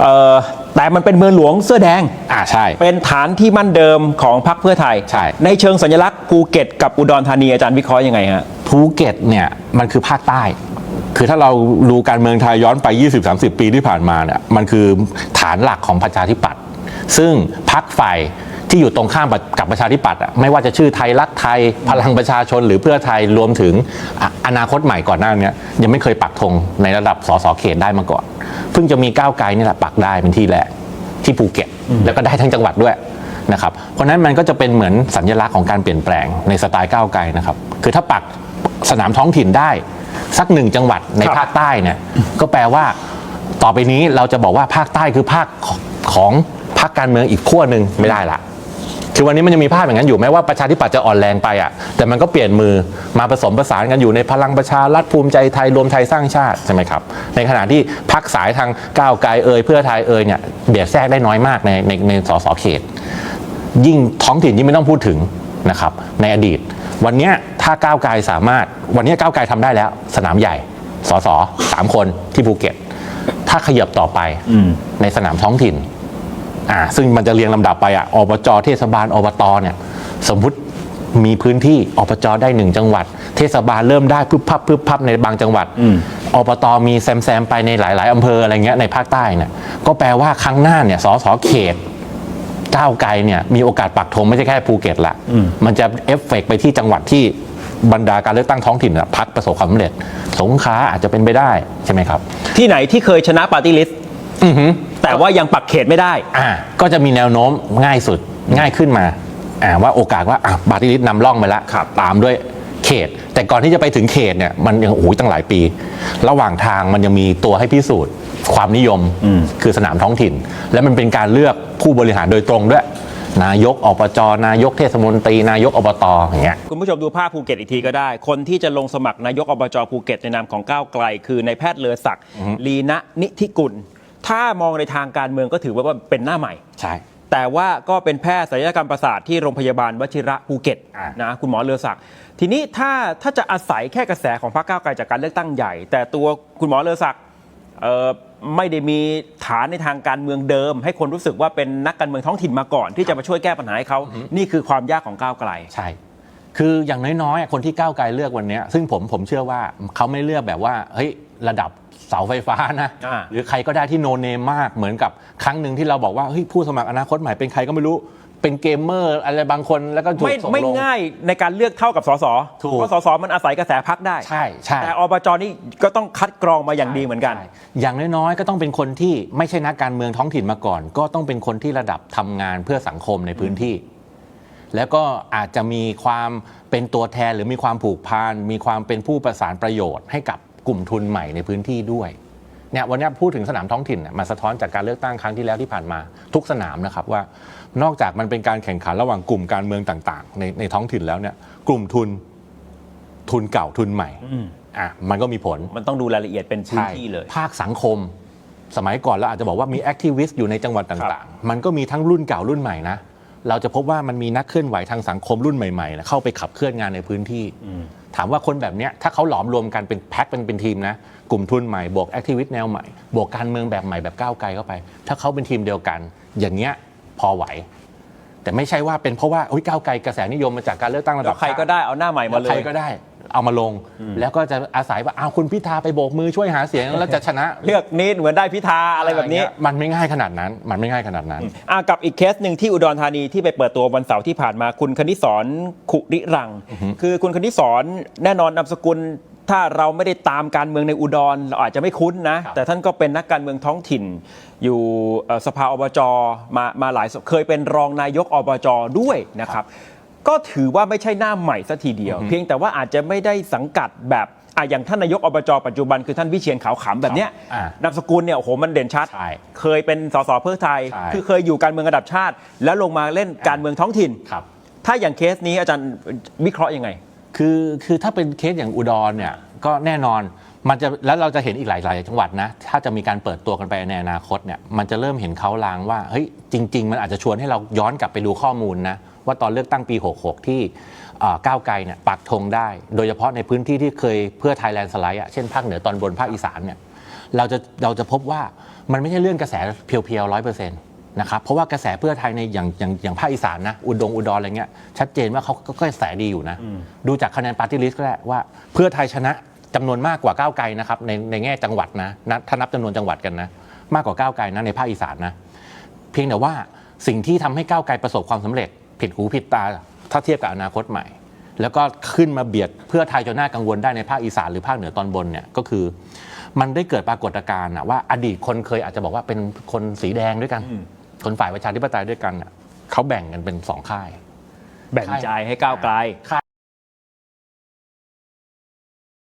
เอ่อแต่มันเป็นเมืองหลวงเสื้อแดง อ่าใช่ เป็นฐานที่มั่นเดิมของพรรคเพื่อไทยใช่ในเชิงสัญลักษณ์ภูเก็ตกับอุดรธานีอาจารย์วิเคราะห์ยังไงฮะ ภูเก็ตเนี่ยมันคือภาคใต้ คือถ้าเราดูการเมืองไทยย้อนไป 20-30 ปีที่ผ่านมาเนี่ยมันคือฐานหลักของประชาธิปัตย์ซึ่งพักฝ่าย ที่อยู่ตรงข้ามกับประชาธิปัตย์อะไม่ว่าจะชื่อไทยรักไทยพลังประชาชน หรือเพื่อไทยรวมถึงอนาคตใหม่ก่อนหน้านี้ยังไม่เคยปักธงในระดับสสเขตได้มาก่อน เพิ่งจะมีก้าวไกลนี่แหละปักได้เป็นที่แรกที่ภูเก็ตแล้วก็ได้ทั้งจังหวัดด้วยนะครับเพราะนั้นมันก็จะเป็นเหมือนสัญลักษณ์ของการเปลี่ยนแปลงในสไตล์ก้าวไกลนะครับคือถ้าปักสนามท้องถิ่นได้ สักหนึ่งจังหวัดในภาคใต้เนี่ยก็แปลว่าต่อไปนี้เราจะบอกว่าภาคใต้คือภาคของพรรคการเมืองอีกขั้วหนึ่งไม่ได้ละ คือวันนี้มันยังมีภาพอย่างนั้นอยู่แม้ว่าประชาธิปัตย์จะอ่อนแรงไปอะแต่มันก็เปลี่ยนมือมาผสมผสานกันอยู่ในพลังประชารัฐภูมิใจไทยรวมไทยสร้างชาติใช่ไหมครับในขณะที่พักสายทางก้าวไกลเอ่ยเพื่อไทยเอ่ยเนี่ยเบียดแทรกได้น้อยมากในในในสสเขต ยิ่งท้องถิ่นยิ่งไม่ต้องพูดถึงนะครับในอดีต วันเนี้ยถ้าก้าวไกลสามารถ วันเนี้ยก้าวไกลทำได้แล้ว สนามใหญ่สสสามคนที่ภูเก็ต ถ้าขยับต่อไปในสนามท้องถิ่น อ่าซึ่งมันจะเรียงลำดับไปอะอบจเทศบาลอบตเนี่ยสมมุติมีพื้นที่อบจได้หนึ่งจังหวัด เทศบาลเริ่มได้พึบพับพึบพับในบางจังหวัดอบตมีแซมแซมๆไปในหลาย ๆอำเภออะไรเงี้ยในภาคใต้เนี่ยก็แปลว่าครั้งหน้าเนี่ยสสเขตก้าวไกลเนี่ยมีโอกาสปักธงไม่ใช่แค่ภูเก็ตละมันจะเอฟเฟกต์ไปที่จังหวัดที่บรรดาการเลือกตั้งท้องถิ่นน่ะพักประสบความสำเร็จ สงขลาอาจจะเป็นไปได้ใช่ไหมครับ ที่ไหนที่เคยชนะปาร์ตี้ลิสต์ แต่ว่ายังปักเขตไม่ได้ อ่าก็จะมีแนวโน้มง่ายสุดง่ายขึ้นมาอ่าว่าโอกาสว่าอะบาร์ตี้ลิสต์นำร่องไปแล้วตามด้วยเขต แต่ก่อนที่จะไปถึงเขตเนี่ยมันยังโอ้ยตั้งหลายปี ระหว่างทางมันยังมีตัวให้พิสูจน์ ความนิยมคือสนามท้องถิ่น และมันเป็นการเลือกผู้บริหารโดยตรงด้วย นายกอบจนายกเทศมนตรีนายกอบตอย่างเงี้ย คุณผู้ชมดูภาพภูเก็ตอีกทีก็ได้ คนที่จะลงสมัครนายกอบจภูเก็ตในนามของก้าวไกล คือนายแพทย์เลอศักดิ์ลีนะนิธิกุล ถ้ามองในทางการเมืองก็ถือว่าเป็นหน้าใหม่ ใช่ แต่ว่าก็เป็นแพทย์ศัลยกรรมประสาทที่โรงพยาบาลวชิระภูเก็ตอ่านะคุณหมอเลอศักดิ์ทีนี้ถ้าถ้าจะอาศัยแค่กระแสของพรรคก้าวไกลจากการเลือกตั้งใหญ่ แต่ตัวคุณหมอเลอศักดิ์เอ่อไม่ได้มีฐานในทางการเมืองเดิม ให้คนรู้สึกว่าเป็นนักการเมืองท้องถิ่นมาก่อน ที่จะมาช่วยแก้ปัญหาให้เขานี่คือความยากของก้าวไกล ใช่ คืออย่างน้อยๆอะคนที่ก้าวไกลเลือกวันเนี้ยซึ่งผมผมเชื่อว่าเขาไม่เลือกแบบว่าเฮ้ยระดับเสาไฟฟ้านะอ่าหรือใครก็ได้ที่โนเนมมากเหมือนกับครั้งหนึ่งที่เราบอกว่าเฮ้ยผู้สมัครอนาคตใหม่เป็นใครก็ไม่รู้เป็นเกมเมอร์อะไรบางคนแล้วก็ถูกไม่ส่งไม่ลงง่ายในการเลือกเท่ากับสสถูกเพราะสสมันอาศัยกระแสพักได้ใช่ใช่แต่อบจนี่ก็ต้องคัดกรองมาอย่างดีเหมือนกันใช่อย่างน้อยๆก็ต้องเป็นคนที่ไม่ใช่นักการเมืองท้องถิ่นมาก่อน ก็ต้องเป็นคนที่ระดับทำงานเพื่อสังคมในพื้นที่ แล้วก็อาจจะมีความเป็นตัวแทนหรือมีความผูกพันมีความเป็นผู้ประสานประโยชน์ให้กับกลุ่มทุนใหม่ในพื้นที่ด้วยเนี่ยวันนี้พูดถึงสนามท้องถิ่นน่ะมาสะท้อนจากการเลือกตั้งครั้งที่แล้วที่ผ่านมา ทุกสนามนะครับว่านอกจากมันเป็นการแข่งขันระหว่างกลุ่มการเมืองต่างๆ ในในท้องถิ่นแล้วเนี่ยกลุ่มทุนทุนเก่าทุนใหม่อะมันก็มีผลมันต้องดูรายละเอียดเป็นพื้นที่เลย ภาคสังคม สมัยก่อนเราอาจจะบอกว่ามีแอคทิวิสต์อยู่ในจังหวัดต่างๆ มันก็มีทั้งรุ่นเก่ารุ่นใหม่นะ เราจะพบว่ามันมีนักเคลื่อนไหวทางสังคมรุ่นใหม่ๆนะเข้าไปขับเคลื่อนงานในพื้นที่ ถามว่าคนแบบเนี้ยถ้าเขาหลอมรวมกันเป็นแพ็คเป็นเป็นทีมนะ กลุ่มทุนใหม่บวกแอคทิวิสต์แนวใหม่บวกการเมืองแบบใหม่แบบก้าวไกลเข้าไป ถ้าเขาเป็นทีมเดียวกัน อย่างเงี้ยพอไหว แต่ไม่ใช่ว่าเป็นเพราะว่าอุ๊ยก้าวไกลกระแสนิยมมาจากการเลือกตั้งระแล้ดับวใครก็ได้เอาหน้าใหม่มาเลใครยก็ได้ เอามาลง แล้วก็จะอาศัยว่าเอาวคุณพิธาไปโบกมือช่วยหาเสียงแล้วจะชนะเลือกนิดเหมือนได้พิธาอะไรแบบนี้ มันไม่ง่ายขนาดนั้น มันไม่ง่ายขนาดนั้นอะกับอีกเคสหนึ่งที่อุดรธานีที่ไปเปิดตัววันเสาร์ที่ผ่านมาคุณคณิสรขุริรัง คือคุณคณิสรแน่นอนนามสกุลถ้าเราไม่ได้ตามการเมืองในอุดรเราอาจจะไม่คุ้นนะครับแต่ท่านก็เป็นนักการเมืองท้องถิ่น อยู่เอ่อสภาอบจมามาหลายสเคยเป็นรองนายกอบจด้วยนะครับ ก็ถือว่าไม่ใช่หน้าใหม่ซะทีเดียว เพียงแต่ว่าอาจจะไม่ได้สังกัดแบบอะอย่างท่านนายกอบจปัจจุบันคือท่านวิเชียนขาวขำแบบเนี้ยอ่านามสกุลเนี่ยโอ้โหมันเด่นชัด ใช่เคยเป็นสสเพื่อไทย ใช่ คือเคยอยู่การเมืองระดับชาติ แล้วลงมาเล่นการเมืองท้องถิ่น ครับ ถ้าอย่างเคสนี้อาจารย์วิเคราะห์ยังไง คือคือถ้าเป็นเคสอย่างอุดรเนี่ยก็แน่นอนมันจะแล้วเราจะเห็นอีกหลายๆจังหวัดนะ ถ้าจะมีการเปิดตัวกันไปในอนาคตเนี่ยมันจะเริ่มเห็นเขาลางว่าเฮ้ยจริง ๆ มันอาจจะชวนให้เราย้อนกลับไปดูข้อมูลนะ ว่าตอนเลือกตั้งปี 66 ที่เอ่อก้าวไกลเนี่ยปักธงได้ โดยเฉพาะในพื้นที่ที่เคยเพื่อไทยแลนด์สไลด์อะเช่นภาคเหนือตอนบนภาคอีสานเนี่ยเราจะเราจะพบว่ามันไม่ใช่เรื่องกระแสเพียวๆร้อยเปอร์เซ็นต์นะครับเพราะว่ากระแสเพื่อไทยในอย่างอย่างอย่างภาคอีสานนะอุดงอุดรอะไรเงี้ยชัดเจนว่าเขาก็กระแสดีอยู่นะ ดูจากคะแนนปาร์ตี้ลิสต์ก็ได้ว่าเพื่อไทยชนะจำนวนมากกว่าก้าวไกลนะครับในในแง่จังหวัดนะนะถ้านับจำนวนจังหวัดกันนะมากกว่าก้าวไกลนะในภาคอีสานนะเพียงแต่ว่าสิ่งที่ทำให้ก้าวไกลประสบความสำเร็จ ผิดหูผิดตาถ้าเทียบกับอนาคตใหม่ แล้วก็ขึ้นมาเบียดเพื่อไทยจนน่ากังวลได้ในภาคอีสานหรือภาคเหนือตอนบนเนี่ยก็คือ มันได้เกิดปรากฏการณ์อะว่าอดีตคนเคยอาจจะบอกว่าเป็นคนสีแดงด้วยกัน คนฝ่ายประชาธิปไตยด้วยกันอะเขาแบ่งกันเป็นสองค่าย แบ่งใจให้ก้าวไกล